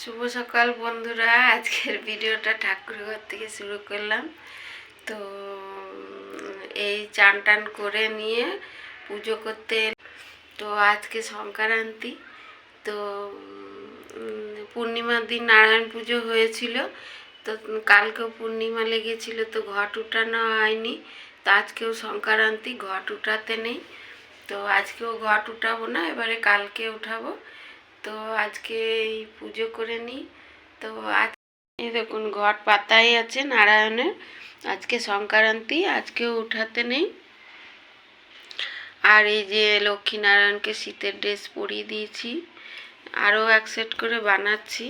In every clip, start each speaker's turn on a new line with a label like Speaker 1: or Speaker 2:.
Speaker 1: শুভ সকাল বন্ধুরা। আজকের ভিডিওটা ঠাকুরঘর থেকে শুরু করলাম। তো এই চান টান করে নিয়ে পুজো করতে তো, আজকে সংক্রান্তি। তো পূর্ণিমার দিন নারায়ণ পুজো হয়েছিল। তো কালকেও পূর্ণিমা লেগেছিল, তো ঘট উঠানো হয়নি। তো, আজকেও সংক্রান্তি, ঘট উঠাতে নেই। তো, আজকেও ঘট উঠাবো না, এবারে কালকে উঠাবো। তো আজকে এই পুজো করে নিই। তো আজ এই দেখুন, ঘট পাতাই আছে নারায়ণের। আজকে সংক্রান্তি, আজকেও উঠাতে নেই। আর এই যে লক্ষ্মীনারায়ণকে শীতের ড্রেস পরিয়ে দিয়েছি, আরও এক সেট করে বানাচ্ছি।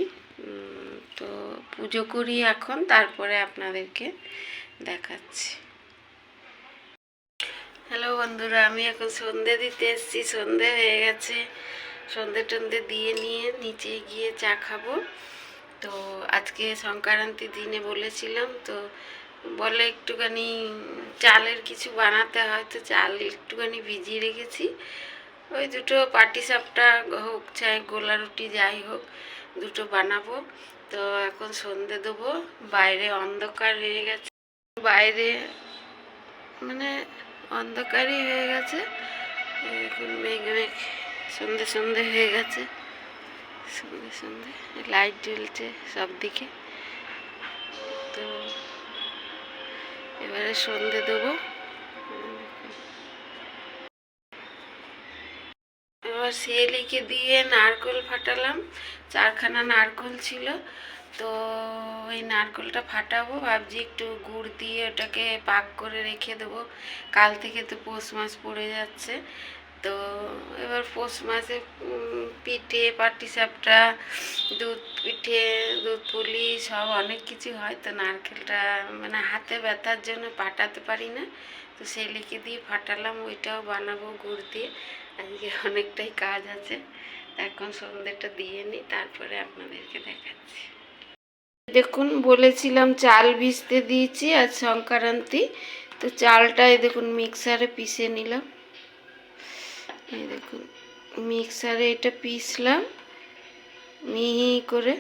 Speaker 1: তো পুজো করি এখন, তারপরে আপনাদেরকে দেখাচ্ছি। হ্যালো বন্ধুরা, আমি এখন সন্ধে দিতে এসেছি, সন্ধে হয়ে গেছে। সন্ধে টন্ধে দিয়ে নিয়ে নিচে গিয়ে চা খাব। তো আজকে সংক্রান্তি দিনে বলেছিলাম, তো বলে একটুখানি চালের কিছু বানাতে হয়, তো চাল একটুখানি ভিজিয়ে রেখেছি। ওই দুটো পাটি সাপটা হোক, চাই গোলা রুটি যাই হোক, দুটো বানাবো। তো এখন সন্ধে দেবো, বাইরে অন্ধকার হয়ে গেছে। বাইরে মানে অন্ধকারই হয়ে গেছে। এখন মেঘ মেঘ সন্ধে সন্ধে হয়ে গেছে। সন্ধে সন্ধে লাইট জ্বলছে সব দিকে তো এবারে সন্ধে দেবো। এবার শিয়ালিকে দিয়ে নারকোল ফাটালাম। চারখানা নারকোল ছিল। তো ওই নারকোলটা ফাটাবো, ভাবছি একটু গুড় দিয়ে ওটাকে পাক করে রেখে দেবো। কাল থেকে তো পৌষ মাস পড়ে যাচ্ছে। তো এবার পৌষ মাসে পিঠে, পাটিসাপটা, দুধ পিঠে, দুধ পুলি সব অনেক কিছু হয়। তো নারকেলটা মানে হাতে ব্যথার জন্য পাটাতে পারি না। তো সেলিকে দিয়ে ফাটালাম, ওইটাও বানাবো গুড় দিয়ে। আজকে অনেকটাই কাজ আছে। এখন সন্ধ্যেটা দিয়ে নিই, তারপরে আপনাদেরকে দেখাচ্ছি। দেখুন, বলেছিলাম চাল ভিজতে দিয়েছি আজ সংক্রান্তি। তো চালটা দেখুন, মিক্সারে পিষে নিলাম। এই দেখুন মিক্সারে এটা পিসলাম মিহি করে।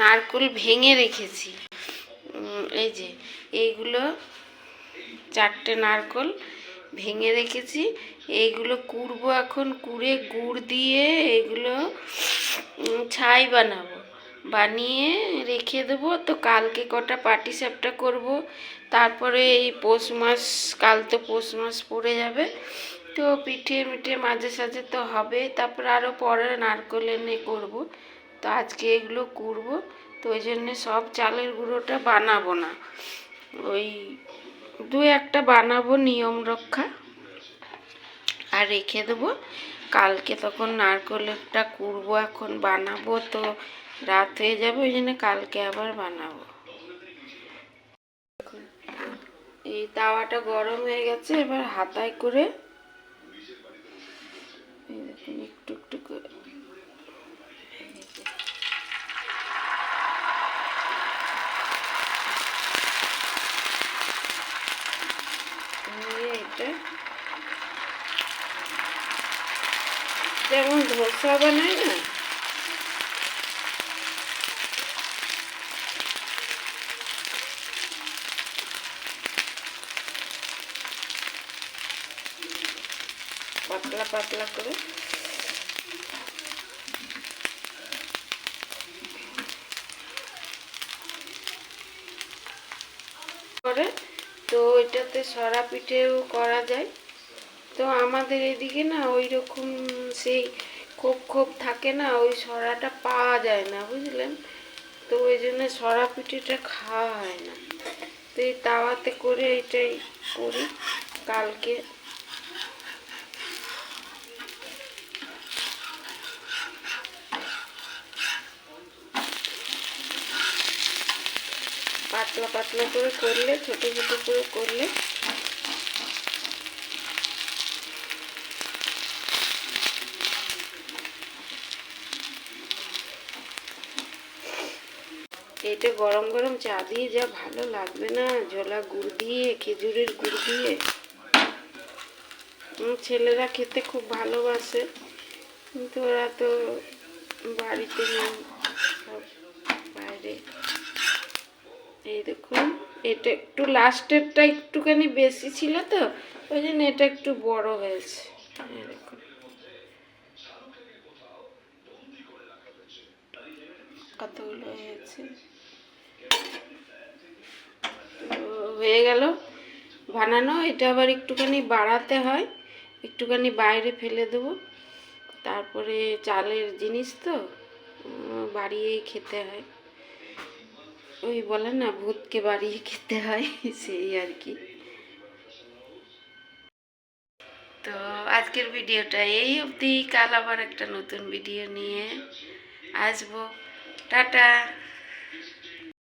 Speaker 1: নারকোল ভেঙে রেখেছি। এই যে, এইগুলো চারটে নারকোল ভেঙে রেখেছি। এইগুলো কুড়বো এখন, কুড়ে গুড় দিয়ে এগুলো ছাই বানাবো। বানিয়ে রেখে দেবো। তো কালকে কটা পাটি সাপটা করব, তারপরে এই পৌষ মাস, কাল তো পৌষ মাস পড়ে যাবে। তো পিঠে মিঠে মাঝে সাঝে তো হবে। তারপর আরও পরে নারকোল এনে করব। তো আজকে এগুলো কুড়বো তো ওই জন্যে সব চালের গুঁড়োটা বানাবো না। ওই দু একটা বানাবো নিয়ম রক্ষা। আর রেখে দেবো। কালকে তখন নারকোলেরটা করব, এখন বানাবো। তো রাত হয়ে যাবে, ওই জন্য কালকে আবার বানাবো। এই তাওয়াটা গরম হয়ে গেছে, এবার হাতায় করে একটু একটু করে। যেমন ধোসা বানায় না পাতলা পাতলা করে। করে, তো ওইটাতে সরা পিঠেও করা যায়। তো আমাদের এদিকে না ওই রকম সেই খোপ খোপ থাকে না, ওই সরাটা পাওয়া যায় না, বুঝলেন? তো ওই জন্য সরা পিঠেটা খাওয়া হয় না। তো এই তাওয়াতে করে এটাই করি। কালকে পাতলা পাতলা করে করলে, ছোট ছোট করে করলে। এটা গরম গরম চা দিয়ে যা ভালো লাগবে না, ঝোলা গুড় দিয়ে, খেজুরের গুড় দিয়ে। ছেলেরা খেতে খুব ভালোবাসে, কিন্তু ওরা তো বাড়িতে নেই সব বাইরে এই দেখুন, এটা একটু লাস্টেরটা একটুখানি বেশি ছিল তো, ওই জন্য এটা একটু বড় হয়েছে। কতগুলো হয়েছে? হয়ে গেল। বানানো, এটা আবার একটুখানি বাড়াতে হয়। একটুখানি বাইরে ফেলে দেবো। তারপরে চালের জিনিস তো বাড়িয়েই খেতে হয়। ওই বলে না, ভূতকে বাড়িয়ে খেতে হয়, সেই আর কি। তো আজকের ভিডিওটা এই অবধি। কাল আবার একটা নতুন ভিডিও নিয়ে আসব। টাটা।